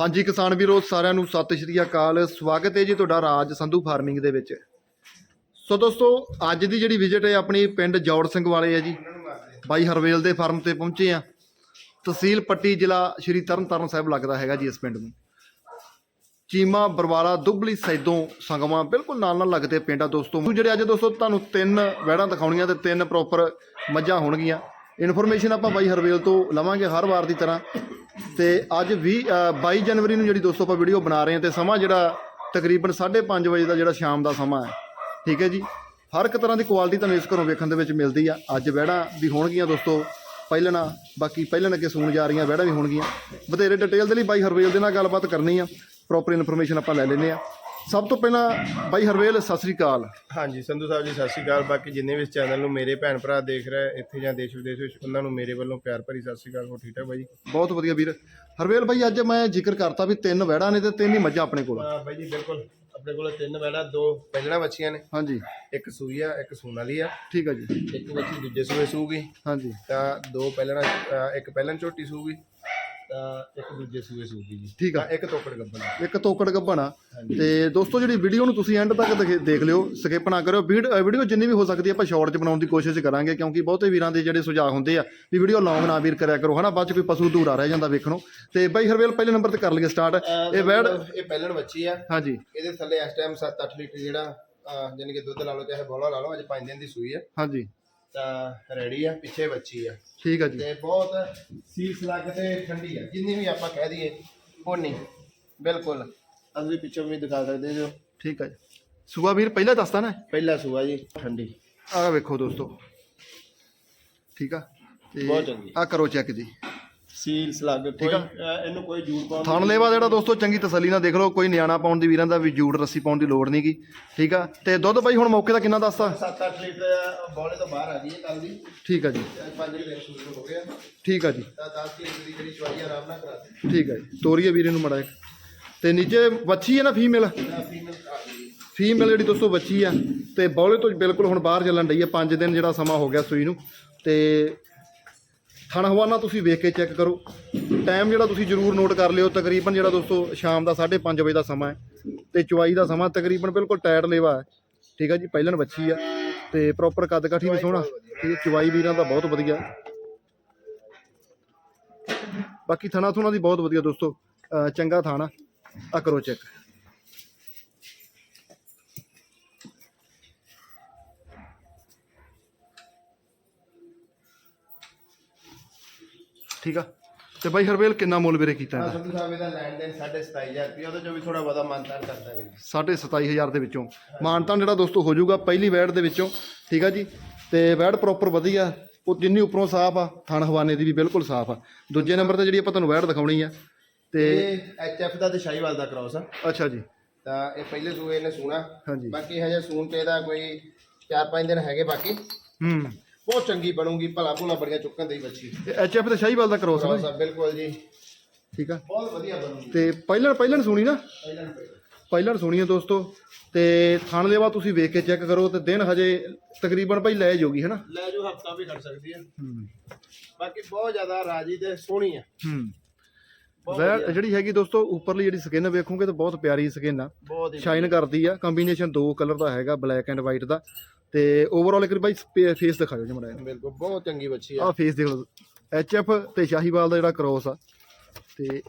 ਹਾਂਜੀ, ਕਿਸਾਨ ਵੀਰੋ, ਸਾਰਿਆਂ ਨੂੰ ਸਤਿ ਸ਼੍ਰੀ ਅਕਾਲ। ਸਵਾਗਤ ਹੈ ਜੀ ਤੁਹਾਡਾ ਰਾਜ ਸੰਧੂ ਫਾਰਮਿੰਗ ਦੇ ਵਿੱਚ। ਸੋ ਦੋਸਤੋ, ਅੱਜ ਦੀ ਜਿਹੜੀ ਵਿਜ਼ਿਟ ਹੈ, ਆਪਣੀ ਪਿੰਡ ਜੌੜ ਸਿੰਘ ਵਾਲੇ ਹੈ ਜੀ। ਬਾਈ ਹਰਵੇਲ ਦੇ ਫਾਰਮ ਤੇ ਪਹੁੰਚੇ ਆ ਤਹਿਸੀਲ ਪੱਟੀ ਜ਼ਿਲ੍ਹਾ ਸ਼੍ਰੀ ਤਰਨਤਾਰਨ ਸਾਹਿਬ ਲੱਗਦਾ ਹੈਗਾ ਜੀ ਇਸ ਪਿੰਡ ਨੂੰ। ਚੀਮਾ, ਬਰਵਾਲਾ, ਦੁੱਬਲੀ ਸੈਦੋਂ ਸੰਗਮਾ ਬਿਲਕੁਲ ਨਾਲ ਨਾਲ ਲੱਗਦੇ ਪਿੰਡ ਆ ਦੋਸਤੋ। ਜਿਹੜੇ ਅੱਜ ਦੋਸਤੋ, ਤੁਹਾਨੂੰ ਤਿੰਨ ਵਹਿੜਾਂ ਦਿਖਾਉਣੀਆਂ ਤੇ ਤਿੰਨ ਪ੍ਰੋਪਰ ਮੱਝਾਂ ਹੋਣਗੀਆਂ। ਇਨਫੋਰਮੇਸ਼ਨ ਆਪਾਂ ਬਾਈ ਹਰਵੇਲ ਤੋਂ ਲਵਾਂਗੇ ਹਰ ਵਾਰ ਦੀ ਤਰ੍ਹਾਂ। ਤੇ ਅੱਜ 20 ਅ, 22 ਜਨਵਰੀ ਨੂੰ ਜਿਹੜੀ ਦੋਸਤੋ ਆਪਾਂ ਵੀਡੀਓ ਬਣਾ ਰਹੇ ਹਾਂ ਤੇ ਸਮਾਂ ਜਿਹੜਾ ਤਕਰੀਬਨ 5:30 ਵਜੇ ਦਾ ਜਿਹੜਾ ਸ਼ਾਮ ਦਾ ਸਮਾਂ ਹੈ ਠੀਕ ਹੈ ਜੀ? ਹਰ ਇੱਕ ਤਰ੍ਹਾਂ ਦੀ ਕੁਆਲਿਟੀ ਤੁਹਾਨੂੰ ਇਸ ਘਰੋਂ ਵੇਖਣ ਦੇ ਵਿੱਚ ਮਿਲਦੀ ਆ। ਅੱਜ ਵਹਿੜਾਂ ਵੀ ਹੋਣਗੀਆਂ ਦੋਸਤੋ ਪਹਿਲਣਾ ਬਾਕੀ ਪਹਿਲਣ ਅੱਗੇ ਸੂਣ ਜਾ ਰਹੀਆਂ ਵਹਿੜਾਂ ਵੀ ਹੋਣਗੀਆਂ। ਬਥੇਰੇ ਡਿਟੇਲ ਦੇ ਲਈ ਬਾਈ ਹਰਵੇਲ ਦੇ ਨਾਲ ਗੱਲਬਾਤ ਕਰਨੀ ਆ। ਪ੍ਰੋਪਰ ਇਨਫੋਰਮੇਸ਼ਨ ਆਪਾਂ ਲੈ ਲੈਨੇ ਆ। ਸਭ ਤੋਂ ਪਹਿਲਾਂ ਬਾਈ ਹਰਵੇਲ ਸਤਿ ਸ੍ਰੀ ਅਕਾਲ। ਹਾਂਜੀ ਸੰਧੂ ਸਾਹਿਬ ਜੀ ਸਤਿ ਸ਼੍ਰੀ ਅਕਾਲ। ਬਾਕੀ ਜਿੰਨੇ ਵੀ ਇਸ ਚੈਨਲ ਨੂੰ ਮੇਰੇ ਭੈਣ ਭਰਾ ਦੇਖ ਰਹੇ ਇੱਥੇ ਜਾਂ ਦੇਸ਼ ਵਿਦੇਸ਼ ਵਿੱਚ ਉਹਨਾਂ ਨੂੰ ਮੇਰੇ ਵੱਲੋਂ ਪਿਆਰ ਭਰੀ ਸਤਿ ਸ਼੍ਰੀ ਅਕਾਲ ਹੋ ਠੀਕ ਠਾਕ ਬਾਈ ਬਹੁਤ ਵਧੀਆ ਵੀਰ। ਹਰਵੇਲ ਬਾਈ ਅੱਜ ਮੈਂ ਜ਼ਿਕਰ ਕਰਤਾ ਵੀ ਤਿੰਨ ਵਹਿੜਾਂ ਨੇ ਤੇ ਤਿੰਨ ਹੀ ਮੱਝਾਂ ਆਪਣੇ ਕੋਲ। ਹਾਂ ਬਾਈ ਜੀ ਬਿਲਕੁਲ। ਆਪਣੇ ਕੋਲ ਤਿੰਨ ਬੈੜਾ ਦੋ ਪਹਿਲਣਾ ਬੱਚੀਆਂ ਨੇ। ਹਾਂਜੀ। ਇੱਕ ਸੂਈ ਆ ਇੱਕ ਸੂਣ ਵਾਲੀ ਆ। ਠੀਕ ਹੈ ਜੀ। ਇੱਕ ਬੱਚੀ ਦੂਜੇ ਸੂਏ ਸੂਗੀ ਹਾਂਜੀ। ਤਾਂ ਦੋ ਪਹਿਲਣਾ ਅ, ਇੱਕ ਪਹਿਲਣ ਝੋਟੀ ਸੂਗੀ ਤਾਂ ਇੱਕ ਦੂਜੇ ਸੂਏ ਸੂਗੀ ਜੀ। ਠੀਕ ਆ। ਤਾਂ ਇੱਕ ਤੋਕੜ ਗੱਬਣ ਇੱਕ ਤੋਕੜ ਗੱਭਣਾ ਤੇ ਦੋਸਤੋ ਜਿਹੜੀ ਵੀਡੀਓ ਨੂੰ ਤੁਸੀਂ ਐਂਡ ਤੱਕ ਦੇਖ- ਦੇਖ ਲਿਓ ਸਕਿਪ ਨਾ ਕਰਿਓ। ਵੀਡੀਓ ਜਿੰਨੀ ਵੀ ਹੋ ਸਕਦੀ ਹੈ ਆਪਾਂ ਸ਼ਾਰਟ 'ਚ ਬਣਾਉਣ ਦੀ ਕੋਸ਼ਿਸ਼ ਕਰਾਂਗੇ ਕਿਉਂਕਿ ਬਹੁਤੇ ਵੀਰਾਂ ਦੇ ਜਿਹੜੇ ਸੁਝਾਅ ਹੁੰਦੇ ਆ ਵੀ ਵੀਡੀਓ ਲੌਂਗ ਨਾ ਵੀਰ ਕਰਿਆ ਕਰੋ। ਹਨਾ ਬਾਅਦ 'ਚ ਕੋਈ ਪਸ਼ੂ ਅਧੂਰਾ ਰਹਿ ਜਾਂਦਾ ਵੇਖਣੋਂ। ਤੇ ਬਾਈ ਹਰਵੇਲ ਪਹਿਲੇ ਨੰਬਰ ਤੇ ਕਰ ਲਈਏ ਸਟਾਰਟ ਇਹ ਵੈੜ ਇਹ ਪਹਿਲਣ ਬੱਚੀ ਆ। ਹਾਂਜੀ। ਇਹਦੇ ਥੱਲੇ ਇਸ ਟਾਈਮ 7-8 ਲੀਟਰ ਜਿਹੜਾ ਅ, ਜਾਣੀ ਕਿ ਦੁੱਧ ਲਾ ਲਓ ਚਾਹੇ ਬੋਲਾ ਲਾ ਲਓ ਅੱਜ 5 ਦਿਨ ਦੀ ਸੂਈ ਆ। ਹਾਂਜੀ। ਤਾਂ ਰੈਡੀ ਆ ਪਿੱਛੇ ਬੱਚੀ ਆ। ਠੀਕ ਆ ਜੀ। ਤੇ ਬਹੁਤ ਸੀਸ ਲੱਗ ਤੇ ਠੰਡੀ ਆ ਜਿੰਨੀ ਵੀ ਆਪਾਂ ਕਹਿ ਦਈਏ ਉਨੀ ਬਿਲਕੁਲ। ਅਸੀਂ ਪਿੱਛੋਂ ਵੀ ਦਿਖਾ ਸਕਦੇ ਜੋ ਠੀਕ ਆ ਜੀ। ਸੁਬਾ ਵੀਰ ਪਹਿਲਾਂ ਦੱਸਦਾ ਨਾ? ਪਹਿਲਾ ਸੂਆ ਜੀ ਠੰਡੀ। ਆਹ ਵੇਖੋ ਦੋਸਤੋ। ਠੀਕ ਆ? ਤੇ ਬਹੁਤ ਚੰਗੀ। ਆ ਕਰੋ ਚੈੱਕ ਜੀ। ਸੀਲਸ ਲੱਗ ਕੋਈ ਆ। ਇਹਨੂੰ ਕੋਈ ਜੂੜ ਪਾਉਣ ਥਣ ਲੈਵਾ ਜਿਹੜਾ ਦੋਸਤੋ ਚੰਗੀ ਤਸੱਲੀ ਨਾਲ ਦੇਖ ਲਓ ਕੋਈ ਨਿਆਣਾ ਪਾਉਣ ਦੀ ਵੀਰਾਂ ਦਾ ਵੀ ਜੂੜ ਰੱਸੀ ਪਾਉਣ ਦੀ ਲੋੜ ਨਹੀਂਗੀ। ਠੀਕ ਆ? ਤੇ ਦੁੱਧ ਬਾਈ ਹੁਣ ਮੌਕੇ ਦਾ ਕਿੰਨਾ ਦੱਸਦਾ 7-8 ਲੀਟਰ ਬੋਲੇ ਤੋਂ ਬਾਹਰ ਆ ਗਈ ਕੱਲ ਦੀ। ਠੀਕ ਆ ਜੀ। ਅੱਜ 5 ਦਿਨ ਸ਼ੁਰੂ ਹੋ ਗਿਆ ਠੀਕ ਆ ਜੀ। ਤਾਂ 10 ਲੀਟਰ ਦੀ ਜਿਹੜੀ ਚਵਾਈ ਆਰਾਮ ਨਾਲ ਕਰਾ ਦੇ। ਠੀਕ ਆ ਜੀ। ਤੋਰੀਏ ਵੀਰੇ ਨੂੰ ਮੜਾ ਤੇ ਨੀਚੇ ਵੱਛੀ ਹੈ ਨਾ ਫੀਮੇਲ? ਤਾਂ ਫੀਮੇਲ ਆ ਗਈ ਫੀਮੇਲ ਜਿਹੜੀ ਦੋਸਤੋ ਬੱਚੀ ਆ। ਤੇ ਬੌਲੇ ਤੋਂ ਬਿਲਕੁਲ ਹੁਣ ਬਾਹਰ ਚੱਲਣ ਡਈ ਆ 5 ਦਿਨ ਜਿਹੜਾ ਸਮਾਂ ਹੋ ਗਿਆ ਸੂਈ ਨੂੰ। ਤੇ ਥਣ ਹਵਾਨਾ ਤੁਸੀਂ ਵੇਖ ਕੇ ਚੈੱਕ ਕਰੋ। ਟਾਈਮ ਜਿਹੜਾ ਤੁਸੀਂ ਜ਼ਰੂਰ ਨੋਟ ਕਰ ਲਿਓ, ਤਕਰੀਬਨ ਜਿਹੜਾ ਦੋਸਤੋ ਸ਼ਾਮ ਦਾ 5:30 ਵਜੇ ਦਾ ਸਮਾਂ ਹੈ ਤੇ ਚੁਆਈ ਦਾ ਸਮਾਂ ਤਕਰੀਬਨ ਬਿਲਕੁਲ ਟਾਇਰ ਲੇਵਾ ਹੈ। ਠੀਕ ਹੈ ਜੀ, ਪਹਿਲਣ ਬੱਚੀ ਆ ਤੇ ਪ੍ਰੋਪਰ ਕੱਦ ਕਾਠੀ ਵੀ ਸੋਹਣਾ। ਠੀਕ ਹੈ ਚੁਆਈ ਵੀਰਾਂ ਦਾ ਬਹੁਤ ਵਧੀਆ। ਬਾਕੀ ਥਣਾ ਥੁਣਾ ਦੀ ਬਹੁਤ ਵਧੀਆ ਦੋਸਤੋ, ਅਹ ਚੰਗਾ ਥਾਣਾ। ਆ ਕਰੋ ਚੈੱਕ ਠੀਕ ਆ? ਤੇ ਬਾਈ ਹਰਵੇਲ ਕਿੰਨਾ ਮੁੱਲ ਵੀਰੇ ਕੀਤਾ ਹਾਂ ਇਹਦਾ ਸੰਧੂ ਸਾਹਿਬ ਇਹਦਾ ਲੈਣ ਦੇਣ 27500 ਰੁਪਏ ਉਹਦੇ ਚੋਂ ਵੀ ਥੋੜਾ ਬਹੁਤਾ ਮਾਨਤਾਨ ਕਰ ਦਾਂਗੇ ਜੀ ਸਾਢੇ 27000 ਦੇ ਵਿੱਚੋਂ। ਮਾਨਤਾਨ ਜਿਹੜਾ ਦੋਸਤੋ ਹੋ ਜਾਊਗਾ ਪਹਿਲੀ ਵੈੜ ਦੇ ਵਿੱਚੋਂ ਠੀਕ ਆ ਜੀ? ਤੇ ਵੈੜ ਪ੍ਰੋਪਰ ਵਧੀਆ ਉਹ ਜਿੰਨੀ ਉੱਪਰੋਂ ਸਾਫ਼ ਆ ਥਣ ਹਵਾਨੇ ਦੀ ਵੀ ਬਿਲਕੁਲ ਸਾਫ਼ ਆ। ਦੂਜੇ ਨੰਬਰ ਤੇ ਜਿਹੜੀ ਆਪਾਂ ਤੁਹਾਨੂੰ ਵੈੜ ਦਿਖਾਉਣੀ ਆ ਤੇ ਇਹ ਐਚਐਫ ਦਾ ਤੇ ਸ਼ਾਹੀਵਾਲ ਦਾ ਕ੍ਰਾਸ ਆ। ਅੱਛਾ ਜੀ। ਤਾਂ ਇਹ ਪਹਿਲੇ ਸੂਏ ਨੇ ਸੂਣਾ। ਹਾਂਜੀ। ਬਾਕੀ ਹਜੇ ਸੂਣ ਤੇ ਇਹਦਾ ਕੋਈ 4-5 ਦਿਨ ਹੈਗੇ ਬਾਕੀ। ਹੂੰ। ਬਹੁਤ ਚੰਗੀ ਬਣੂਗੀ ਭਲਾ ਭੁਲਾ ਬੜੀਆਂ ਚੁੱਕਣ ਦੀ ਬੱਚੀ। ਐਚਐਫ ਤੇ ਸ਼ਾਹੀਵਾਲ ਦਾ ਕਰੋਸ ਨਾ ਜੀ? ਆ ਬਿਲਕੁਲ ਜੀ। ਠੀਕ ਆ। ਬਹੁਤ ਵਧੀਆ ਬਣੂਗੀ। ਤੇ ਪਹਿਲਣ ਪਹਿਲਣ ਸੁਣੀ ਨਾ? ਪਹਿਲਾਂ ਨੂੰ ਪਹਿਲਾਂ। ਸੁਣੀ ਆ ਦੋਸਤੋ। ਤੇ ਥਣ ਲੈਵਾ ਤੁਸੀਂ ਵੇਖ ਕੇ ਚੈੱਕ ਕਰੋ ਤੇ ਦਿਨ ਹਜੇ ਤਕਰੀਬਨ ਭਾਈ ਲੈ ਜਾਊਗੀ ਹਨਾ ਲੈ ਜੋ ਹਫਤਾ ਵੀ ਖੜ ਸਕਦੀ ਆ। ਹੂੰ। ਬਾਕੀ ਬਹੁਤ ਜ਼ਿਆਦਾ ਰਾਜੀ ਤੇ ਸੋਹਣੀ ਆ। ਹੂੰ। ਬਹੁਤ ਜਿਹੜੀ ਹੈਗੀ ਦੋਸਤੋ ਉੱਪਰਲੀ ਜਿਹੜੀ ਸਕਿਨ ਵੇਖੋਗੇ ਤਾਂ ਬਹੁਤ ਪਿਆਰੀ ਸਕਿਨ ਆ। ਬਹੁਤ ਹੀ ਸ਼ਾਈਨ ਕਰਦੀ ਆ। ਕੰਬੀਨੇਸ਼ਨ ਦੋ ਕਲਰ ਦਾ ਹੈਗਾ ਬਲੈਕ ਐਂਡ ਵਾਈਟ ਦਾ। ਤੇ ਓਵਰਆਲ ਇੱਕ ਵਾਰੀ ਬਾਈ ਫੇਸ ਦਿਖਾਓ ਜੀ ਮੜਾ ਬਿਲਕੁਲ ਬਹੁਤ ਚੰਗੀ ਬੱਚੀ ਆ। ਆਹ ਫੇਸ ਦੇਖ ਲਓ। ਐਚ ਐਫ ਤੇ ਸ਼ਾਹੀਵਾਲ ਦਾ ਜਿਹੜਾ ਕ੍ਰੋਸ ਆ। ਤੇ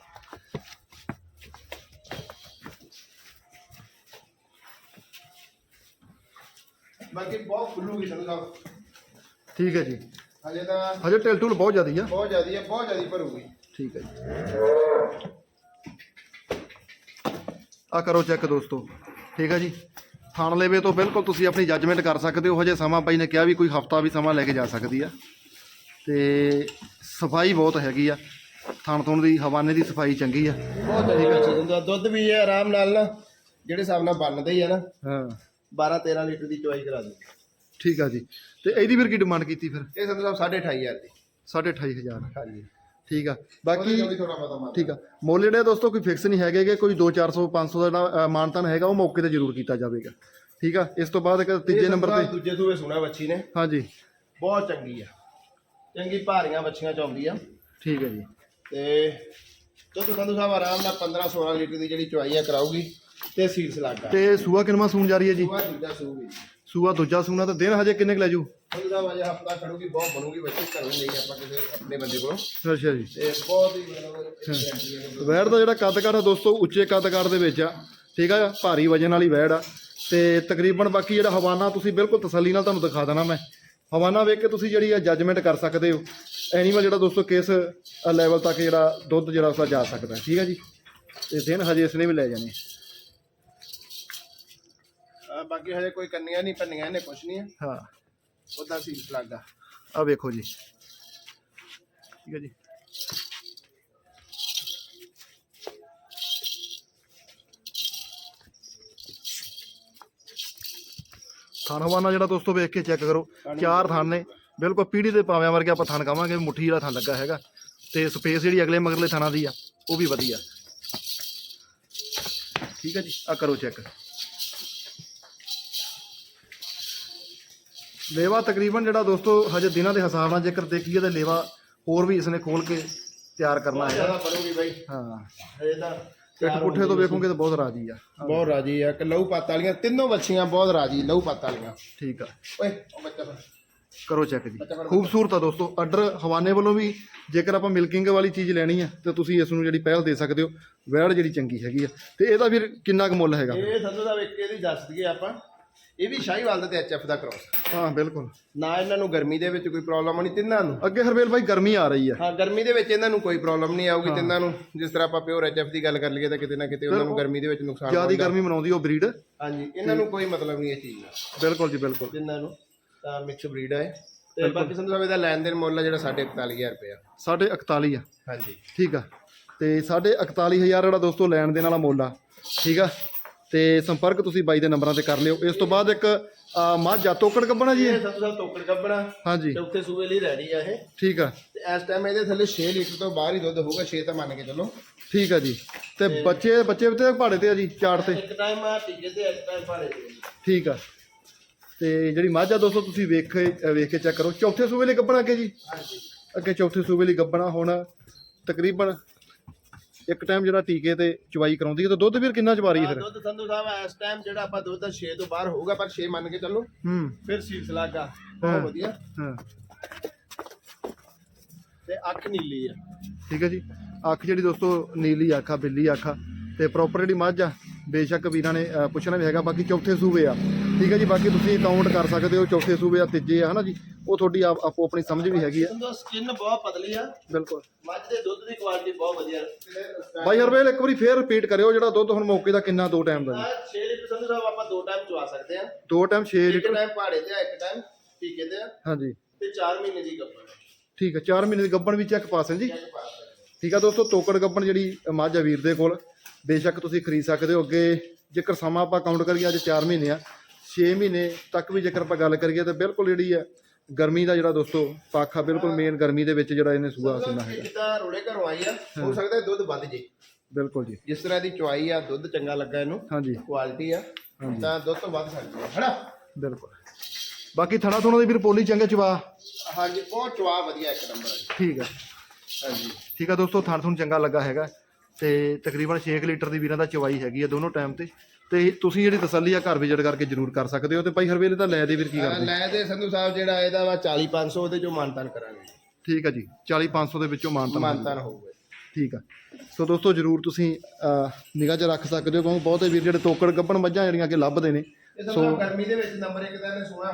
ਬਾਕੀ ਬਹੁਤ ਖੁੱਲੂਗੀ ਸੰਧੂ ਸਾਹਿਬ ਠੀਕ ਹੈ ਜੀ। ਹਜੇ ਤਾਂ ਹਜੇ ਟਿਲ ਟੂਲ ਬਹੁਤ ਜ਼ਿਆਦੀ ਆ। ਬਹੁਤ ਜ਼ਿਆਦੀ ਆ ਬਹੁਤ ਜ਼ਿਆਦੀ ਭਰੂਗੀ। ਠੀਕ ਹੈ ਜੀ। ਆ ਕਰੋ ਚੈੱਕ ਦੋਸਤੋ। ਠੀਕ ਹੈ ਜੀ। ਥਾਣ ਲੈਵੇ ਤੋਂ ਬਿਲਕੁਲ ਤੁਸੀਂ ਆਪਣੀ ਜੱਜਮੈਂਟ ਕਰ ਸਕਦੇ ਹੋ। ਹਜੇ ਸਮਾਂ ਬਾਈ ਨੇ ਕਿਹਾ ਵੀ ਕੋਈ ਹਫਤਾ ਵੀ ਸਮਾਂ ਲੈ ਕੇ ਜਾ ਸਕਦੀ ਆ। ਤੇ ਸਫ਼ਾਈ ਬਹੁਤ ਹੈਗੀ ਆ। ਥਾਣ ਥੁਣ ਦੀ ਹਵਾਨੇ ਦੀ ਸਫ਼ਾਈ ਚੰਗੀ ਆ। ਬਹੁਤ ਚੰਗੀ ਬੱਚੀ ਹੁੰਦਾ ਦੁੱਧ ਵੀ ਇਹ ਆਰਾਮ ਨਾਲ ਨਾ ਜਿਹੜੇ ਹਿਸਾਬ ਨਾਲ ਬਣਦੇ ਹੀ ਆ ਨਾ ਹਾਂ। 12 13 ਲੀਟਰ ਦੀ ਚਵਾਈ ਕਰਾ ਦਿੰਦੇ ਠੀਕ ਆ ਜੀ। ਤੇ ਇਹਦੀ ਫਿਰ ਕੀ ਡਿਮਾਂਡ ਕੀਤੀ ਫਿਰ? ਇਹ ਸੰਧੂ ਸਾਹਿਬ 28500 ਦੀ। 28500 ਹਾਂਜੀ। ਠੀਕ ਆ। ਬਾਕੀ ਬਾਕੀ ਵੀ ਥੋੜਾ ਬਹੁਤਾ ਮਾਰ ਠੀਕ ਆ। ਮੁੱਲ ਜਿਹੜੇ ਦੋਸਤੋ ਕੋਈ ਫਿਕਸ ਨਹੀਂ ਹੈਗੇ ਗੇ, ਕੋਈ 2 400 500 ਦਾ ਜਿਹੜਾ ਮਾਨਤਾਨ ਹੈਗਾ ਉਹ ਮੌਕੇ ਤੇ ਜ਼ਰੂਰ ਕੀਤਾ ਜਾਵੇਗਾ। ਠੀਕ ਆ? ਇਸ ਤੋਂ ਬਾਅਦ ਇੱਕ ਤੀਜੇ ਨੰਬਰ ਤੇ ਦੂਜੇ ਸੂਏ ਸੁਣਾ ਬੱਚੀ ਨੇ। ਹਾਂਜੀ। ਬਹੁਤ ਚੰਗੀ ਆ। ਚੰਗੀ ਭਾਰੀਆਂ ਬੱਚੀਆਂ ਚ ਆਉਂਦੀ ਆ। ਠੀਕ ਹੈ ਜੀ। ਤੇ ਦੁੱਧ ਸੰਧੂ ਸਾਹਿਬ ਆਰਾਮ ਨਾਲ 15 16 ਲੀਟਰ ਦੀ ਜਿਹੜੀ ਚੁਆਈ ਆ ਕਰਾਊਗੀ ਤੇ ਸੀਰਸ ਲੱਗਾ ਤੇ ਸੂਆ ਕਿੰਨਵਾਂ ਸੂਣ ਜਾ ਰਹੀ ਹੈ ਜੀ? ਸੂਆ ਦੂਜਾ ਸੂਗੀ ਸੂਆ ਦੂਜਾ ਸੂਣਾ ਤਾਂ ਦਿਨ ਹਜੇ ਕਿੰਨੇ ਕੁ ਲੈ ਜੂ? ਸੰਧੂ ਸਾਹਿਬ ਅਜੇ ਹਫਤਾ ਖੜੂਗੀ ਬਹੁਤ ਬਣੂਗੀ ਬੱਚੇ ਘਰੋਂ ਲਈ ਆਪਾਂ ਕਿਸੇ ਆਪਣੇ ਬੰਦੇ ਕੋਲੋਂ। ਅੱਛਾ ਜੀ। ਤੇ ਬਹੁਤ ਹੀ ਮਤਲਬ guarantee ਹੈ। ਵੈੜ ਦਾ ਜਿਹੜਾ ਕੱਦ ਆ ਦੋਸਤੋ ਉੱਚੇ ਕੱਦ ਕਾਠ ਦੇ ਵਿੱਚ ਆ ਠੀਕ ਆ ਭਾਰੀ ਵਜਨ ਵਾਲੀ ਵੈੜ ਆ। ਤੇ ਤਕਰੀਬਨ ਬਾਕੀ ਜਿਹੜਾ ਹਵਾਨਾ ਤੁਸੀਂ ਬਿਲਕੁਲ ਤਸੱਲੀ ਨਾਲ ਤੁਹਾਨੂੰ ਦਿਖਾ ਦੇਣਾ ਮੈਂ। ਹਵਾਨਾ ਵੇਖ ਕੇ ਤੁਸੀਂ ਜਿਹੜੀ ਆ ਜੱਜਮੈਂਟ ਕਰ ਸਕਦੇ ਹੋ। ਐਨੀਮਲ ਜਿਹੜਾ ਦੋਸਤੋ ਕਿਸ ਲੈਵਲ ਤੱਕ ਜਿਹੜਾ ਦੁੱਧ ਜਿਹੜਾ ਉਸਦਾ ਜਾ ਸਕਦਾ ਠੀਕ ਆ ਜੀ? ਤੇ ਦਿਨ ਹਜੇ ਇਸਨੇ ਵੀ ਲੈ ਜਾਣੇ। ਬਾਕੀ ਹਜੇ ਕੋਈ ਕੰਨੀਆਂ ਨਹੀਂ ਪੰਨੀਆਂ ਨੇ ਕੁਛ ਨਹੀਂ ਹਾਂ। ਉਹਦਾ ਸੀਰਸ ਲੱਗਾ। ਆ ਵੇਖੋ ਜੀ। ਠੀਕ ਹੈ ਜੀ। ਥਣ ਹਵਾਨਾ ਜਿਹੜਾ ਦੋਸਤੋ ਵੇਖ ਕੇ ਚੈੱਕ ਕਰੋ। ਚਾਰ ਥਣ ਨੇ ਬਿਲਕੁਲ ਪੀੜੀ ਦੇ ਪਾਵਿਆਂ ਵਰਗੇ ਆਪਾਂ ਥਣ ਕਵਾਂਗੇ ਮੁੱਠੀ ਜਿਹੜਾ ਥਣ ਲੱਗਾ ਹੈਗਾ। ਤੇ ਸਪੇਸ ਜਿਹੜੀ ਅਗਲੇ ਮਗਰਲੇ ਥਣਾਂ ਦੀ ਆ ਉਹ ਵੀ ਵਧੀਆ। ਠੀਕ ਹੈ ਜੀ ਆ ਕਰੋ ਚੈੱਕ ਲੇਵਾ ਤਕਰੀਬਨ ਜਿਹੜਾ ਦੋਸਤੋ ਹਜੇ ਦਿਨਾਂ ਦੇ ਹਿਸਾਬ ਨਾਲ ਜੇਕਰ ਦੇਖੀਏ ਤਾਂ ਲੇਵਾ ਹੋਰ ਵੀ ਇਸਨੇ ਖੋਲ ਕੇ ਤਿਆਰ ਕਰਨਾ ਹੈ। ਜ਼ਿਆਦਾ ਬਣੂਗੀ ਬਾਈ। ਹਾਂ। ਤਾਂ ਪਿੱਠ ਪੁੱਠੇ ਤੋਂ ਵੇਖੋਗੇ ਤਾਂ ਬਹੁਤ ਰਾਜੀ ਆ। ਬਹੁਤ ਰਾਜੀ ਆ। ਕਿ ਲਹੂ ਪੱਤ ਵਾਲੀਆਂ ਤਿੰਨੋਂ ਬੱਚੀਆਂ ਬਹੁਤ ਰਾਜੀ ਲਹੂ ਪੱਤ ਵਾਲੀਆਂ। ਠੀਕ ਆ। ਓਏ ਬੱਚਾ। ਕਰੋ ਚੈੱਕ ਜੀ। ਖੂਬਸੂਰਤ ਆ ਦੋਸਤੋ। ਆਰਡਰ ਹਵਾਨੇ ਵੱਲੋਂ ਵੀ ਜੇਕਰ ਆਪਾਂ ਮਿਲਕਿੰਗ ਵਾਲੀ ਚੀਜ਼ ਲੈਣੀ ਆ ਤੇ ਤੁਸੀਂ ਇਸ ਨੂੰ ਜਿਹੜੀ ਪਹਿਲ ਦੇ ਸਕਦੇ ਹੋ। ਵੈੜ ਜਿਹੜੀ ਚੰਗੀ ਹੈਗੀ ਆ। ਤੇ ਇਹਦਾ ਫਿਰ ਕਿੰਨਾ ਕੁ ਮੁੱਲ ਹੈਗਾ? ਇਹ ਸੰਧੂ ਦਾ ਵੇਖ ਕੇ ਇਹਦੀ ਦੱਸ ਦਈਏ ਆਪਾਂ। ਇਹ ਵੀ ਸ਼ਾਹੀਵਾਲ ਦਾ ਤੇ ਐਚਐਫ ਦਾ ਕ੍ਰੋਸ ਹਾਂ ਬਿਲਕੁਲ। ਨਾ ਇਹਨਾਂ ਨੂੰ ਗਰਮੀ ਦੇ ਵਿੱਚ ਕੋਈ ਪ੍ਰੋਬਲਮ ਨਹੀਂ ਤਿੰਨਾਂ ਨੂੰ? ਅੱਗੇ ਹਰਵੇਲ ਭਾਈ ਗਰਮੀ ਆ ਰਹੀ ਆ ਹਾਂ ਗਰਮੀ ਦੇ ਵਿੱਚ ਇਹਨਾਂ ਨੂੰ ਕੋਈ ਪ੍ਰੋਬਲਮ ਨਹੀਂ ਆਊਗੀ ਤਿੰਨਾਂ ਨੂੰ। ਜਿਸ ਤਰ੍ਹਾਂ ਆਪਾਂ ਪਿਓਰ ਐਚਐਫ ਦੀ ਗੱਲ ਕਰ ਲਈਏ ਤਾਂ ਕਿਤੇ ਨਾ ਕਿਤੇ ਉਹਨਾਂ ਨੂੰ ਗਰਮੀ ਦੇ ਵਿੱਚ ਨੁਕਸਾਨ ਜਿਆਦੀ ਗਰਮੀ ਮਨਾਉਂਦੀ ਉਹ ਬਰੀਡ ਹਾਂਜੀ ਇਹਨਾਂ ਨੂੰ ਕੋਈ ਮਤਲਬ ਨਹੀਂ ਇਹ ਚੀਜ਼ ਦਾ। ਬਿਲਕੁਲ ਜੀ ਬਿਲਕੁਲ। ਤਿੰਨਾਂ ਨੂੰ ਤਾਂ ਮਿਕਸ ਬਰੀਡ ਹੈ ਤੇ ਬਾਕੀ ਸਾਹਿਬ ਇਹਦਾ ਲੈਣ ਦੇਣ ਮੁੱਲ ਜਿਹੜਾ 41500 ਰੁਪਇਆ। ਸਾਢੇ 41 ਆ। ਹਾਂਜੀ। ਠੀਕ ਆ। ਤੇ ਸਾਢੇ 41000 ਜਿਹੜਾ ਦੋਸਤੋ ਲੈਣ ਦੇਣ ਵਾਲਾ ਮੁੱਲ ਆ। ਠੀਕ ਆ? ਤੇ ਸੰਪਰਕ ਤੁਸੀਂ ਬਾਈ ਦੇ ਨੰਬਰਾਂ ਤੇ ਕਰ ਲਿਓ। ਇਸ ਤੋਂ ਬਾਅਦ ਇੱਕ ਆ, ਮੱਝ ਆ ਤੋਕੜ ਕੱਪਣਾ ਜੀ। ਇਹ ਇਹ? ਸਾਹਿਬ ਟੋਕਰ ਕੱਪੜਾ ਹਾਂਜੀ। ਚੌਥੇ ਸੂਬੇ ਲਈ ਰੈਡੀ ਆ ਇਹ। ਠੀਕ ਆ। ਤੇ ਇਸ ਟਾਈਮ ਇਹਦੇ ਥੱਲੇ 6 ਲੀਟਰ ਤੋਂ ਬਾਹਰ ਹੀ ਦੁੱਧ ਹੋਊਗਾ 6 ਤਾਂ ਮੰਨ ਕੇ ਚੱਲੋ। ਠੀਕ ਆ ਜੀ। ਤੇ ਬੱਚੇ ਬੱਚੇ ਤੇ ਪਹਾੜੇ ਤੇ ਆ ਜੀ ਚਾੜ ਤੇ? ਇੱਕ ਟਾਈਮ ਆ ਟੀਕੇ ਤੇ ਇੱਕ ਟਾਈਮ ਭਾੜੇ ਤੇ ਠੀਕ ਆ। ਤੇ ਜਿਹੜੀ ਮੱਝ ਆ ਦੋਸਤੋ ਤੁਸੀਂ ਵੇਖ ਅ, ਵੇਖ ਕੇ ਚੈੱਕ ਕਰੋ। ਚੌਥੇ ਸੂਬੇ ਲਈ ਗੱਬਣਾ ਅੱਗੇ ਜੀ? ਹਾਂਜੀ। ਅੱਗੇ ਚੌਥੇ ਸੂਬੇ ਲਈ ਗੱਬਣਾ ਹੁਣ ਤਕਰੀਬਨ ਇੱਕ ਟਾਈਮ ਜਿਹੜਾ ਟੀਕੇ ਤੇ ਚਵਾਈ ਕਰਾਉਂਦੀ ਹੈ ਤਾਂ ਦੁੱਧ ਫਿਰ ਕਿੰਨਾ ਚਵਾ ਰਹੀ ਹੈ ਫਿਰ? ਦੁੱਧ ਸੰਧੂ ਸਾਹਿਬ ਇਸ ਟਾਈਮ ਜਿਹੜਾ ਆਪਾਂ ਦੁੱਧ 6 ਤੋਂ ਬਾਹਰ ਹੋਊਗਾ ਪਰ 6 ਮੰਨ ਕੇ ਚੱਲੋ। ਹੂੰ। ਫਿਰ ਸੀਸ ਲੱਗਾ ਹਾਂ। ਬਹੁਤ ਵਧੀਆ। ਹਾਂ। ਤੇ ਅੱਖ ਨੀਲੀ ਆ। ਠੀਕ ਹੈ ਜੀ। ਅੱਖ ਜਿਹੜੀ ਦੋਸਤੋ ਨੀਲੀ ਅੱਖ ਆ ਬਿੱਲੀ ਅੱਖ। ਆ ਤੇ ਪ੍ਰੋਪਰ ਜਿਹੜੀ ਮੱਝ ਆ ਬੇਸ਼ੱਕ ਵੀਰਾਂ ਨੇ ਅ, ਪੁੱਛਣਾ ਵੀ ਹੈਗਾ ਬਾਕੀ ਚੌਥੇ ਸੂਬੇ ਆ। ਠੀਕ ਹੈ ਜੀ ਬਾਕੀ ਤੁਸੀਂ ਕਾਊਂਟ ਕਰ ਸਕਦੇ ਹੋ ਚੌਥੇ ਸੂਬੇ ਆ ਤੀਜੇ ਆ ਹਨਾ ਜੀ? ਉਹ ਤੁਹਾਡੀ ਆਪ ਆਪੋ ਆਪਣੀ ਸਮਝ ਵੀ ਹੈਗੀ ਆ। ਸਕਿਨ ਬਹੁਤ ਪਤਲੀ ਆ। ਬਿਲਕੁਲ। ਮੱਝ ਦੇ ਦੁੱਧ ਦੀ ਕੁਆਲਿਟੀ ਬਹੁਤ ਵਧੀਆ। ਬਾਈ ਹਰਵੇਲ ਇੱਕ ਵਾਰੀ ਫੇਰ ਰਿਪੀਟ ਕਰਿਓ ਜਿਹੜਾ ਦੁੱਧ ਹੁਣ ਮੌਕੇ ਦਾ ਕਿੰਨਾ ਦੋ ਟਾਈਮ ਦਾ ਜੀ। 6 ਲੀਟਰ ਸੰਧੂ ਸਾਹਿਬ ਆਪਾਂ ਦੋ ਟਾਈਮ ਚਵਾ ਸਕਦੇ ਆ। ਦੋ ਟਾਈਮ 6 ਇੱਕ ਲੀਟਰ। ਟਾਈਮ ਪਹਾੜੇ ਤੇ ਆ ਇੱਕ ਟਾਈਮ ਟੀਕੇ ਤੇ ਆ। ਹਾਂਜੀ। ਤੇ 4 ਮਹੀਨੇ ਦੀ ਗੱਭਣ ਠੀਕ ਹੈ 4 ਮਹੀਨੇ ਦੀ ਗੱਬਣ ਵੀ ਚੈੱਕ ਪਾਸਨ ਜੀ। ਚੈੱਕ ਪਾ ਸਕਦੇ ਠੀਕ ਆ ਦੋਸਤੋ ਤੋਕੜ ਗੱਬਣ ਜਿਹੜੀ ਮੱਝ ਆ ਵੀਰ ਦੇ ਕੋਲ ਬੇਸ਼ੱਕ ਤੁਸੀਂ ਖਰੀਦ ਸਕਦੇ ਹੋ ਅੱਗੇ। ਜੇਕਰ ਸਮਾਂ ਆਪਾਂ ਕਾਊਂਟ ਕਰੀਏ ਅੱਜ 4 ਮਹੀਨੇ ਆ। 6 ਮਹੀਨੇ ਤੱਕ ਵੀ ਜੇਕਰ ਆਪਾਂ ਗੱਲ ਕਰੀਏ ਤਾਂ ਬਿਲਕੁਲ ਜਿਹੜੀ ਆ ਗਰਮੀ ਦਾ ਜਿਹੜਾ ਦੋਸਤੋ ਪੱਖ ਬਿਲਕੁਲ ਮੇਨ ਗਰਮੀ ਦੇ ਵਿੱਚ ਜਿਹੜਾ ਇਹਨੇ ਸੂਆ ਸੁਣਾ ਹੈਗਾ। ਜਿੱਦਾਂ ਰੋੜੇ ਘਰੋਂ ਆਈ ਆ ਹੋ। ਸਕਦਾ ਹੈ ਦੁੱਧ ਵੱਧ ਜੇ। ਬਿਲਕੁਲ ਜੀ। ਜਿਸ ਤਰ੍ਹਾਂ ਦੀ ਚੁਆਈ ਆ ਦੁੱਧ ਚੰਗਾ ਲੱਗਾ ਇਹਨੂੰ ਹਾਂਜੀ। ਕੁਆਲਿਟੀ ਆ ਤਾਂ ਦੁੱਧ ਤੋਂ ਵੱਧ ਸਕਦੀ ਹੈ ਹਨਾ? ਬਿਲਕੁਲ। ਬਾਕੀ ਥਣਾ ਥੁਣਾ ਦੀ ਵੀਰ ਪੋਲੀ ਚੰਗੇ ਚਵਾ। ਹਾਂਜੀ ਬਹੁਤ ਚੁਆ ਵਧੀਆ ਇੱਕ ਨੰਬਰ ਹੈ ਠੀਕ ਆ। ਹਾਂਜੀ। ਠੀਕ ਆ ਦੋਸਤੋ ਥਣ ਥੁਣ ਚੰਗਾ ਲੱਗਾ ਹੈਗਾ। ਤੇ ਤਕਰੀਬਨ 6 ਲੀਟਰ ਦੀ ਵੀਰਾਂ ਦਾ ਚਵਾਈ ਹੈਗੀ ਆ ਦੋਨੋਂ ਟਾਈਮ ਤੇ। ਤੇ ਤੁਸੀਂ ਜਿਹੜੀ ਤਸੱਲੀ ਆ ਘਰ ਵਿਜਿਟ ਕਰਕੇ ਜ਼ਰੂਰ ਕਰ ਸਕਦੇ ਹੋ ਤੇ ਭਾਈ ਹਰਵੇਲੇ ਤਾਂ ਲੈ ਦੇ ਵੀਰ ਕੀ ਕਰਦੇ? ਲੈ ਦੇ ਸੰਧੂ ਸਾਹਿਬ ਜਿਹੜਾ ਇਹਦਾ ਵਾ 40 500 ਉਹਦੇ ਚੋਂ ਮਾਨਤਾਨ ਕਰਾਂਗੇ। ਠੀਕ ਆ ਜੀ 40 500 ਦੇ ਵਿੱਚੋਂ ਮਾਨਤਾ ਮਾਨਤਾਨ ਹੋਊਗਾ। ਠੀਕ ਆ। ਸੋ ਦੋਸਤੋ ਜਰੂਰ ਤੁਸੀਂ ਨਿਗਾਹ 'ਚ ਰੱਖ ਸਕਦੇ ਹੋ ਕਿਉਂਕਿ ਬਹੁਤੇ ਵੀਰ ਜਿਹੜੇ ਤੋਕੜ ਗੱਬਣ ਮੱਝਾਂ ਜਿਹੜੀਆਂ ਅੱਗੇ ਲੱਭਦੇ ਨੇ। ਸਾਹਿਬ ਗਰਮੀ ਦੇ ਵਿੱਚ ਨੰਬਰ ਇੱਕ ਦਾ ਇਹਨੇ ਸੋਣਾ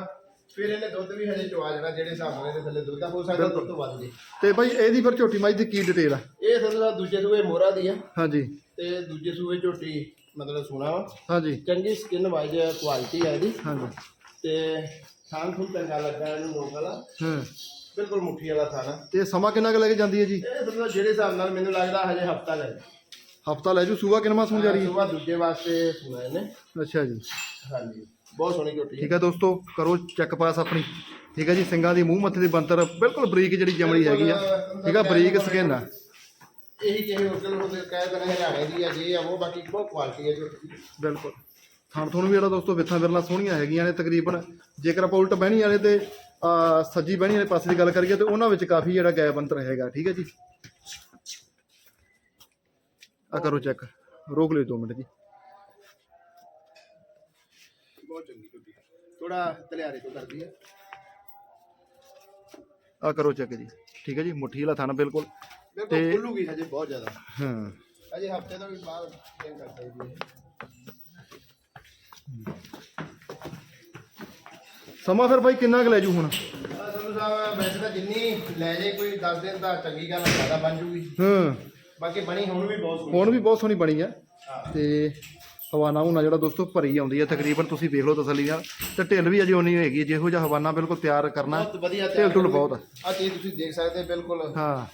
ਫਿਰ ਇਹਨੇ ਦੁੱਧ ਵੀ ਹਜੇ ਚਵਾ ਜਾਣਾ ਜਿਹੜੇ ਹਿਸਾਬ ਨਾਲ ਇਹਦੇ ਥੱਲੇ ਦੁੱਧ ਆ ਹੋ ਸਕਦਾ ਦੁੱਧ ਤੋਂ ਵੱਧ ਜੇ। ਤੇ ਭਾਈ ਇਹਦੀ ਫਿਰ ਝੋਟੀ ਮੱਝ ਦੀ ਕੀ ਡਿਟੇਲ ਆ? ਇਹ ਸਾਹਿਬ ਦੂਜੇ ਸੂਏ ਮੋਹਰਾ ਦੀ ਆ। ਹਾਂਜੀ। ਤੇ ਦੂਜੇ ਸੂਏ ਝੋਟੀ ਮਤਲਬ ਸੋਣਾ ਵਾ। ਹਾਂਜੀ। ਚੰਗੀ ਸਕਿਨ ਵਾਈਜ਼ ਕੁਆਲਿਟੀ ਆ ਇਹਦੀ। ਹਾਂਜੀ। ਤੇ ਥਾਂ ਥੂੰ ਚੰਗਾ ਲੱਗਾ ਇਹਨੂੰ ਲੋਕ ਵਾਲਾ। ਹਾਂ। ਬਿਲਕੁਲ ਮੁੱਠੀ ਵਾਲਾ ਥਾਣਾ ਤੇ ਸਮਾਂ ਕਿੰਨਾ ਕੁ ਲੈ ਕੇ ਜਾਂਦੀ ਹੈ ਜੀ? ਇਹ ਮਤਲਬ ਜਿਹੜੇ ਹਿਸਾਬ ਨਾਲ ਮੈਨੂੰ ਲੱਗਦਾ ਹਜੇ ਹਫਤਾ ਲੱਗ ਹਫਤਾ ਲੈ ਜੂ ਸੂਆ ਕਿੰਨਵਾਂ ਸੂਣ ਜਾ ਰਹੀ ਸੁਬਾ ਦੂਜੇ ਵਾਸਤੇ ਸੁਣਾ ਇਹਨੇ। ਹੈ ਅੱਛਾ ਜੀ। ਹਾਂਜੀ। ਬਹੁਤ ਸੋਹਣੀ ਝੋਟੀ ਹੈ। ਠੀਕ ਹੈ ਦੋਸਤੋ ਕਰੋ ਚੈੱਕ ਪਾਸ ਆਪਣੀ। ਠੀਕ ਹੈ ਜੀ ਸਿੰਘਾਂ ਦੀ ਮੂੰਹ ਮੱਥੇ ਦੀ ਬੰਤਰ ਬਿਲਕੁਲ ਬਰੀਕ ਜਿਹੜੀ ਜਮੜੀ ਹੈਗੀ ਆ। ਠੀਕ ਆ ਬਰੀਕ ਸਕਿਨ ਆ। ਇਹੀ ਕਿਸੇ ਹੋਟਲ ਨੂੰ ਕਹਿ ਦੇਣਾ ਹਰਿਆਣੇ ਦੀ ਆ ਜੇ ਆ ਉਹ ਬਾਕੀ ਬਹੁਤ ਕੁਆਲਿਟੀ ਹੈ ਝੋਟੀ। ਦੀ ਬਿਲਕੁਲ। ਥਣ ਥਣ ਵੀ ਜਿਹੜਾ ਦੋਸਤੋ ਵਿੱਥਾਂ ਵਿਰਲਾ ਸੋਹਣੀਆਂ ਹੈਗੀਆਂ ਨੇ ਤਕਰੀਬਨ। ਜੇਕਰ ਆਪਾਂ ਉਲਟ ਬਹਿਣੀ ਵਾਲੇ ਤੇ ਸੱਜੀ ਬਹਿਣੀ ਵਾਲੇ ਪਾਸੇ ਦੀ ਗੱਲ ਕਰੀਏ ਤੇ ਉਹਨਾਂ ਵਿੱਚ ਕਾਫੀ ਜਿਹੜਾ ਗੈਪ ਅੰਤਰ ਹੈਗਾ ਠੀਕ ਹੈ ਜੀ। ਆ ਕਰੋ ਚੈੱਕ ਰੋਕ ਲਿਓ 2 ਮਿੰਟ ਜੀ। ਬਹੁਤ ਚੰਗੀ ਝੋਟੀ ਥੋੜਾ ਤਲਿਆਰੇ ਤੋਂ ਕਰਦੀ ਹੈ। ਆ ਕਰੋ ਚੈੱਕ ਜੀ। ਠੀਕ ਹੈ ਜੀ ਮੁੱਠੀ ਵਾਲਾ ਥਣ ਬਿਲਕੁਲ। ਬਿਲਕੁਲ ਤੇ- ਖੁੱਲੂਗੀ ਹਜੇ ਬਹੁਤ ਜ਼ਿਆਦਾ। ਹਾਂ। ਅਜੇ ਹਫ਼ਤੇ ਤੋਂ ਵੀ ਬਾਅਦ ਚੇਂਜ ਕਰ ਸਕਦੀ ਹੈ। ਸਮਾਂ ਫਿਰ ਬਾਈ ਕਿੰਨਾ ਕੁ ਲੈ ਜੂ ਹੁਣ? ਆ ਸੰਧੂ ਸਾਹਿਬ ਵੈਸੇ ਤਾਂ ਜਿੰਨੀ ਲੈ ਜੇ ਕੋਈ 10 ਦਿਨ ਤਾਂ ਚੰਗੀ ਗੱਲ ਜ਼ਿਆਦਾ ਬਣ ਜੂਗੀ। ਹਾਂ। ਬਾਕੀ ਬਣੀ ਹੁਣ ਵੀ ਬਹੁਤ ਸੋਹਣੀ ਹੁਣ ਵੀ ਬਹੁਤ ਸੋਹਣੀ ਬਣੀ ਆ। ਹਾਂ। ਤੇ ਹਵਾਨਾ ਹੁਣਾ ਜਿਹੜਾ ਦੋਸਤੋ ਭਰੀ ਆਉਂਦੀ ਆ ਤਕਰੀਬਨ ਤੁਸੀਂ ਵੇਖ ਲਓ ਤਸੱਲੀ ਨਾਲ ਤੇ ਢਿੱਲ ਵੀ ਅਜੇ ਉਨੀ ਹੈਗੀ ਆ, ਜਿਹੋ ਜਿਹਾ ਹਵਾਨਾ ਬਿਲਕੁਲ ਤਿਆਰ ਕਰਨਾ। ਬਹੁਤ ਵਧੀਆ ਢਿੱਲ ਢੁੱਲ ਬਹੁਤ ਆ। ਆ ਚੀਜ਼ ਤੁਸੀਂ ਦੇਖ ਸਕਦੇ ਬਿਲਕੁਲ। ਹਾਂ।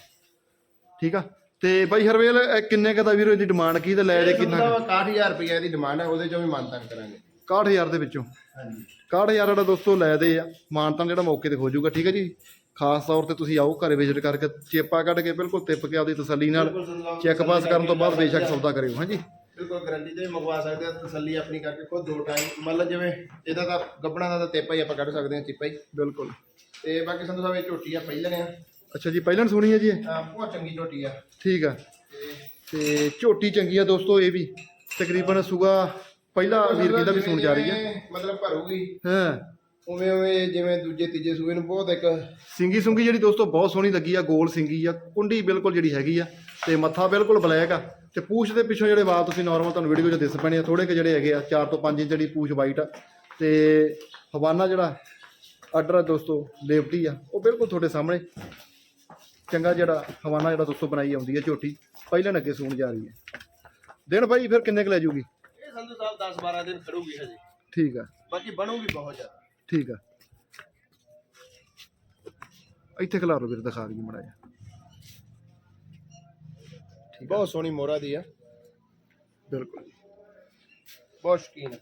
ਠੀਕ ਆ? ਤੇ ਬਾਈ ਹਰਵੇਲ ਇਹ ਕਿੰਨੇ ਕੁ ਦਾ ਵੀਰੋ ਇਹਦੀ ਡਿਮਾਂਡ ਕੀ ਤੇ ਲੈ ਜੇ ਕਿੰਨਾ ਕੁ? 61000 ਰੁਪਏ ਦੀ ਡਿਮਾਂਡ ਹੈ ਉਹਦੇ ਚੋਂ ਵੀ ਮਾਨਤਾਨ ਕਰਾਂਗੇ। 61000 ਦੇ ਵਿੱਚੋਂ? ਹਾਂਜੀ। 61000 ਦਾ ਦੋਸਤੋ ਲੈ ਦੇ ਆ। ਮਾਨਤਾਂ ਜਿਹੜਾ ਮੌਕੇ ਤੇ ਹੋ ਜਾਊਗਾ ਠੀਕ ਹੈ ਜੀ? ਖਾਸ ਤੌਰ ਤੇ ਤੁਸੀਂ ਆਓ ਘਰੇ ਵਿਜ਼ਿਟ ਕਰਕੇ ਚੇਪਾ ਕੱਢ ਕੇ ਬਿਲਕੁਲ ਤਿੱਪ ਕੇ ਆਪਦੀ ਤਸੱਲੀ ਨਾਲ ਚੈੱਕ ਪਾਸ ਕਰਨ ਤੋਂ ਬਾਅਦ ਬੇਸ਼ੱਕ ਸੌਦਾ ਕਰਿਓ ਹਾਂਜੀ? ਬਿਲਕੁਲ ਗਾਰੰਟੀ ਤੇ ਵੀ ਮੰਗਵਾ ਸਕਦੇ ਆ ਤਸੱਲੀ ਆਪਣੀ ਕਰਕੇ ਖੁਦ ਦੋ ਟਾਈਮ ਮਤਲਬ ਜਿਵੇਂ ਇਹਦਾ ਤਾਂ ਗੱਬਣਾ ਦਾ ਤਾਂ ਤੇਪਾ ਹੀ ਆਪਾਂ ਕੱਢ ਸਕਦੇ ਹਾਂ ਚਿੱਪਾ ਹੀ। ਬਿਲਕੁਲ। ਤੇ ਬਾਕੀ ਸੰਧੂ ਸਾਹਿਬ ਇਹ ਝੋਟੀ ਆ ਪਹਿਲਾਂ ਨੇ ਅੱਛਾ ਜੀ ਪਹਿਲਾਂ ਸੁਣੀ ਹੈ ਜੀ ਇਹ? ਆ ਬਹੁਤ ਚੰਗੀ ਝੋਟੀ ਆ। ਠੀਕ ਆ। ਤੇ ਤੇ ਝੋਟੀ ਚੰਗੀ ਆ ਦੋਸਤੋ ਇਹ ਵੀ। ਤਕਰੀਬਨ ਸੁਗਾ ਪਹਿਲਾ ਵੀਰ ਕਹਿੰਦਾ ਵੀ ਸੁਣ ਜਾ ਰਹੀ ਹੈ ਜਿਵੇਂ ਮਤਲਬ ਭਰੂਗੀ। ਹਾਂ। ਉਵੇਂ ਉਵੇਂ ਜਿਵੇਂ ਦੂਜੇ ਤੀਜੇ ਸੂਏ ਨੂੰ ਬਹੁਤ ਇੱਕ ਸਿੰਗੀ ਸੁੰਗੀ ਜਿਹੜੀ ਦੋਸਤੋ ਬਹੁਤ ਸੋਹਣੀ ਲੱਗੀ ਆ ਗੋਲ ਸਿੰਗੀ ਆ ਕੁੰਡੀ ਬਿਲਕੁਲ ਜਿਹੜੀ ਹੈਗੀ ਆ। ਤੇ ਮੱਥਾ ਬਿਲਕੁਲ ਬਲੈਕ ਆ। ਤੇ ਪੂਛ ਦੇ ਪਿੱਛੋਂ ਜਿਹੜੇ ਵਾਲ ਤੁਸੀਂ ਨਾਰਮਲ ਤੁਹਾਨੂੰ ਵੀਡੀਓ 'ਚ ਦਿਸ ਪੈਣੇ ਆ ਥੋੜੇ ਕਿ ਜਿਹੜੇ ਹੈਗੇ ਆ 4 ਤੋਂ 5 ਇੰਚ ਜਿਹੜੀ ਪੂਛ ਵਾਈਟ ਆ। ਤੇ ਹਵਾਨਾ ਜਿਹੜਾ ਆ ਦੋਸਤੋ ਲੇਵਟੀ ਆ ਉਹ ਬਿਲਕੁਲ ਤੁਹਾਡੇ ਸਾਹਮਣੇ। ਚੰਗਾ ਜਿਹੜਾ ਹਵਾਨਾ ਜਿਹੜਾ ਦੋਸਤੋ ਬਣਾਈ ਆਉਂਦੀ ਹੈ ਝੋਟੀ ਪਹਿਲਾਂ ਅੱਗੇ ਸੂਣ ਜਾ ਰਹੀ ਹੈ। ਦਿਨ ਭਾਈ ਫਿਰ ਕਿੰਨੇ ਕੁ ਲੈ ਜੂਗੀ? ਇਹ ਸੰਧੂ ਸਾਹਿਬ 10 12 ਦਿਨ ਖੜੂਗੀ ਹਜੇ। ਠੀਕ ਆ। ਬਾਕੀ ਬਣੂਗੀ ਬਹੁਤ ਜ਼ਿਆਦਾ। ਠੀਕ ਆ। ਇੱਥੇ ਖਿਲਾ ਲਓ ਵੀਰ ਦਿਖਾ ਦਈਏ ਮੜਾ ਜਾ ਬਹੁਤ ਸੋਹਣੀ ਮੋਹਰਾ ਦੀ ਆ। ਬਿਲਕੁਲ। ਬਹੁਤ ਸ਼ਕੀਨ ਆ।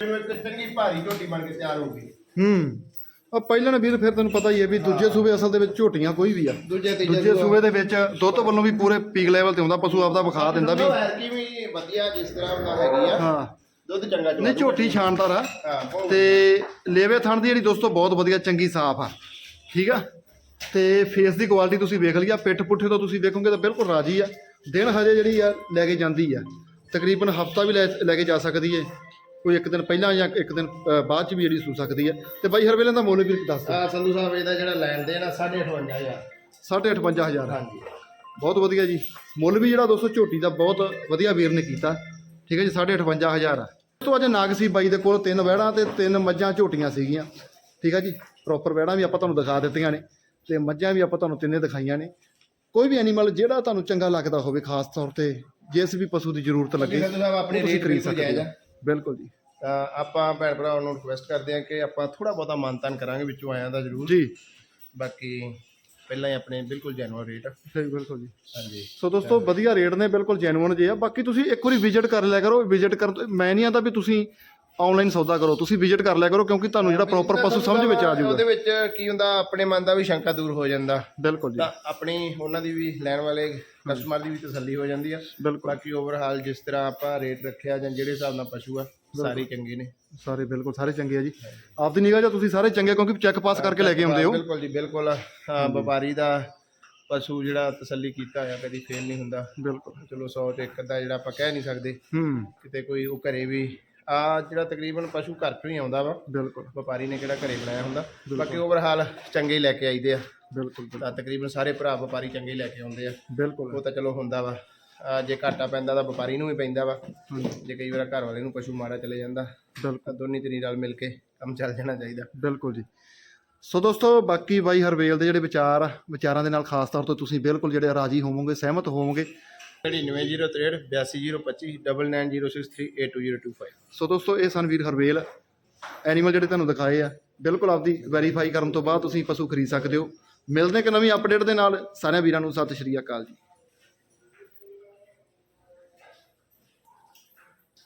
ਜਿਵੇਂ ਚੰਗੀ ਭਾਰੀ ਝੋਟੀ ਬਣ ਕੇ ਤਿਆਰ ਹੋ ਗਈ। ਹੂੰ। ਆ ਪਹਿਲਾਂ ਨਾ ਵੀਰ ਫਿਰ ਤੈਨੂੰ ਪਤਾ ਹੀ ਹੈ ਵੀ ਦੂਜੇ ਸੂਬੇ ਅਸਲ ਦੇ ਵਿੱਚ ਝੋਟੀਆਂ ਕੋਈ ਵੀ ਆ। ਦੂਜੇ ਤੀਜੇ ਦੂਜੇ ਸੂਬੇ ਦੇ ਵਿੱਚ ਦੁੱਧ ਵੱਲੋਂ ਵੀ ਪੂਰੇ ਪੀਕ ਲੈਵਲ ਤੇ ਹੁੰਦਾ ਪਸ਼ੂ ਆਪਦਾ ਵਿਖਾ ਦਿੰਦਾ ਵੀ। ਐਰਕੀ ਵੀ ਵਧੀਆ ਜਿਸ ਤਰ੍ਹਾਂ ਦਾ ਹੈਗੀ ਆ। ਹਾਂ। ਦੁੱਧ ਚੰਗਾ ਨਹੀਂ ਝੋਟੀ ਸ਼ਾਨਦਾਰ ਆ। ਤੇ ਲੇਵੇ ਥਣ ਦੀ ਜਿਹੜੀ ਦੋਸਤੋ ਬਹੁਤ ਵਧੀਆ ਚੰਗੀ ਸਾਫ਼ ਆ। ਠੀਕ ਆ? ਤੇ ਫੇਸ ਦੀ ਕੁਆਲਿਟੀ ਤੁਸੀਂ ਵੇਖ ਲਿਆ ਪਿੱਠ ਪੁੱਠੇ ਤੋਂ ਤੁਸੀਂ ਵੇਖੋਗੇ ਤਾਂ ਬਿਲਕੁਲ ਰਾਜੀ ਆ। ਦਿਨ ਹਜੇ ਜਿਹੜੀ ਆ ਲੈ ਕੇ ਜਾਂਦੀ ਆ। ਤਕਰੀਬਨ ਹਫਤਾ ਵੀ ਲੈ ਕੇ ਜਾ ਸਕਦੀ ਏ। ਕੋਈ ਇੱਕ ਦਿਨ ਪਹਿਲਾਂ ਜਾਂ ਇੱਕ ਦਿਨ ਅ, ਬਾਅਦ ਚ ਵੀ ਜਿਹੜੀ ਸੂ ਸਕਦੀ ਹੈ। ਤੇ ਬਾਈ ਹਰਵੇਲੇ ਦਾ ਮੁੱਲ ਵੀ ਦੱਸ ਦਿਓ। ਆ ਸੰਧੂ ਸਾਹਿਬ ਇਹਦਾ ਜਿਹੜਾ ਲੈਣ ਦੇਣ ਆ 58500 ਸਾਢੇ ਅਠਵੰਜਾ ਹਜ਼ਾਰ। ਹਾਂਜੀ। ਬਹੁਤ ਵਧੀਆ ਜੀ। ਮੁੱਲ ਵੀ ਜਿਹੜਾ ਦੋਸਤੋ ਝੋਟੀ ਦਾ ਬਹੁਤ ਵਧੀਆ ਵੀਰ ਨੇ ਕੀਤਾ। ਠੀਕ ਹੈ ਜੀ ਸਾਢੇ ਅਠਵੰਜਾ ਹਜ਼ਾਰ ਆ। ਉਸ ਤੋਂ ਅੱਜ ਨਾਗ ਸੀ ਬਾਈ ਦੇ ਕੋਲ ਤਿੰਨ ਵਹਿੜਾਂ ਤੇ ਤਿੰਨ ਮੱਝਾਂ ਝੋਟੀਆਂ ਸੀਗੀਆਂ। ਠੀਕ ਹੈ ਜੀ ਪ੍ਰੋਪਰ ਵਹਿੜਾਂ ਵੀ ਆਪਾਂ ਤੁਹਾਨੂੰ ਦਿਖਾ ਦਿੱਤੀਆਂ ਨੇ ਤੇ ਮੱਝਾਂ ਵੀ ਆਪਾਂ ਤੁਹਾਨੂੰ ਤਿੰਨੇ ਦਿਖਾਈਆਂ ਨੇ। ਕੋਈ ਵੀ ਐਨੀਮਲ ਜਿਹੜਾ ਤੁਹਾਨੂੰ ਚੰਗਾ ਲੱਗਦਾ ਹੋਵੇ ਖਾਸ ਤੌਰ ਤੇ ਜਿਸ ਵੀ ਪਸ਼ੂ ਦੀ ਜ਼ਰੂਰਤ ਲੱਗੇ ਸੰਧੂ ਸਾਹਿਬ ਆਪਣੇ ਤੁਸੀਂ ਰੇਟ ਖਰੀਦ ਸਕਦੇ ਜਾਇਜ਼ ਆ। ਬਿਲਕੁਲ ਜੀ। ਤਾਂ ਆਪਾਂ ਭੈਣ ਭਰਾਵਾਂ ਨੂੰ ਰਿਕੁਐਸਟ ਕਰਦੇ ਹਾਂ ਕਿ ਆਪਾਂ ਥੋੜਾ ਬਹੁਤਾ ਮਾਨਤਾਨ ਕਰਾਂਗੇ ਵਿੱਚੋਂ ਆਇਆਂ ਦਾ ਜ਼ਰੂਰ। ਜੀ। ਬਾਕੀ ਪਹਿਲਾਂ ਹੀ ਆਪਣੇ ਬਿਲਕੁਲ ਜੈਨੂਅਲ ਰੇਟ ਸਹੀ ਬਿਲਕੁਲ ਜੀ। ਹਾਂਜੀ। ਸੋ ਦੋਸਤੋ ਵਧੀਆ ਰੇਟ ਨੇ ਬਿਲਕੁਲ ਜੈਨੂਇਨ ਜੇ ਆ। ਬਾਕੀ ਤੁਸੀਂ ਇੱਕ ਵਾਰੀ ਵਿਜ਼ਿਟ ਕਰ ਲਿਆ ਕਰੋ ਵਿਜ਼ਿਟ ਕਰ ਮੈਂ ਨਹੀਂ ਆਂਦਾ ਵੀ ਤੁਸੀਂ ਆਨਲਾਈਨ ਸੌਦਾ ਕਰੋ ਤੁਸੀਂ ਵਿਜ਼ਿਟ ਕਰ ਲਿਆ ਕਰੋ ਕਿਉਂਕਿ ਤੁਹਾਨੂੰ ਜਿਹੜਾ ਪ੍ਰੋਪਰ ਪਸ਼ੂ ਸਮਝ ਵਿੱਚ ਆ ਜਾਊਗਾ। ਉਹਦੇ ਵਿੱਚ ਕੀ ਹੁੰਦਾ ਆਪਣੇ ਮਨ ਦਾ ਵੀ ਸ਼ੰਕਾ ਦੂਰ ਹੋ ਜਾਂਦਾ। ਬਿਲਕੁਲ ਜੀ। ਤਾਂ ਆਪਣੀ ਉਹਨਾਂ ਦੀ ਵੀ ਲੈਣ ਵਾਲੇ ਕਸਟਮਰ ਦੀ ਵੀ ਤਸੱਲੀ ਹੋ ਜਾਂਦੀ ਆ। ਬਿਲਕੁਲ। ਬਾਕੀ ਓਵਰਹਾਲ ਜਿਸ ਤਰ੍ਹਾਂ ਆਪਾਂ ਰੇਟ ਰੱਖਿਆ ਜਾਂ ਜਿਹੜੇ ਹਿਸਾਬ ਨਾਲ ਪਸ਼ੂ ਆ ਸਾਰੇ ਚੰਗੇ ਨੇ। ਸਾਰੇ ਬਿਲਕੁਲ ਸਾਰੇ ਚੰਗੇ ਆ ਜੀ। ਆਪਦੀ ਨਿਗਾਹ 'ਚ ਤੁਸੀਂ ਸਾਰੇ ਚੰਗੇ ਕਿਉਂਕਿ ਚੈੱਕ ਪਾਸ ਕਰਕੇ ਲੈ ਕੇ ਆਉਂਦੇ ਹੋ। ਬਿਲਕੁਲ ਜੀ ਬਿਲਕੁਲ। ਵਪਾਰੀ ਦਾ ਪਸ਼ੂ ਜਿਹੜਾ ਤਸੱਲੀ ਕੀਤਾ ਹੋਇਆ ਕਦੀ ਫੇਲ ਨਹੀਂ ਹੁੰਦਾ। ਬਿਲਕੁਲ। ਚਲੋ 100 ਤੇ ਇੱਕ ਦਾ ਜਿਹੜਾ ਆਪਾਂ ਕਹਿ ਨਹੀਂ ਸਕਦੇ। ਹੂੰ। ਕਿਤੇ ਕੋਈ ਉਹ ਘਰੇ ਵੀ ਆ ਜਿਹੜਾ ਤਕਰੀਬਨ ਪਸ਼ੂ ਘਰ ਚੋਂ ਹੀ ਆਉਂਦਾ ਵਾ। ਬਿਲਕੁਲ। ਵਪਾਰੀ ਨੇ ਕਿਹੜਾ ਘਰੇ ਬਣਾਇਆ ਹੁੰਦਾ। ਬਾਕੀ ਓਵਰਹਾਲ ਚੰਗੇ ਹੀ ਲੈ ਕੇ ਆਈਦੇ ਆ। ਬਿਲਕੁਲ ਤਾਂ ਤਕਰੀਬਨ ਸਾਰੇ ਭਰਾ ਵਪਾਰੀ ਚੰਗੇ ਹੀ ਲੈ ਕੇ ਆਉਂਦੇ ਆ। ਬਿਲਕੁਲ। ਉਹ ਤਾਂ ਚਲੋ ਹੁੰਦਾ ਵਾ। ਆ ਜੇ ਘਾਟਾ ਪੈਂਦਾ ਤਾਂ ਵਪਾਰੀ ਨੂੰ ਵੀ ਪੈਂਦਾ ਵਾ। ਜੇ ਕਈ ਵਾਰ ਘਰ ਵਾਲੇ ਨੂੰ ਪਸ਼ੂ ਮਾਰਾ ਚਲੇ ਜਾਂਦਾ ਬਿਲਕੁਲ। ਤਾਂ ਦੋਨੀ ਤਰੀ ਨਾਲ ਮਿਲ ਕੇ ਕੰਮ ਚੱਲ ਜਾਣਾ ਚਾਹੀਦਾ। ਬਿਲਕੁਲ ਜੀ। ਸੋ ਦੋਸਤੋ ਬਾਕੀ ਬਾਈ ਹਰਵੇਲ ਦੇ ਜਿਹੜੇ ਵਿਚਾਰ ਆ ਵਿਚਾਰਾਂ ਦੇ ਨਾਲ ਖਾਸ ਤੌਰ ਤੇ ਤੁਸੀਂ ਬਿਲਕੁਲ ਜਿਹੜੇ ਰਾਜੀ ਹੋਵੋਗੇ ਸਹਿਮਤ ਹੋਵੋਗੇ 99063 82025 9906382025 ਸੋ ਦੋਸਤੋ, ਇਹ ਸਨ ਵੀਰ ਹਰਵੇਲ। ਐਨੀਮਲ ਜਿਹੜੇ ਤੁਹਾਨੂੰ ਦਿਖਾਏ ਆ, ਬਿਲਕੁਲ ਆਪਦੀ ਵੈਰੀਫਾਈ ਕਰਨ ਤੋਂ ਬਾਅਦ ਤੁਸੀਂ ਪਸ਼ੂ ਖਰੀਦ ਸਕਦੇ ਹੋ। ਮਿਲਦੇ ਕਿ ਨਵੀਂ ਅਪਡੇਟ ਦੇ ਨਾਲ। ਸਾਰਿਆਂ ਵੀਰਾਂ ਨੂੰ ਸਤਿ ਸ਼੍ਰੀ ਅਕਾਲ ਜੀ।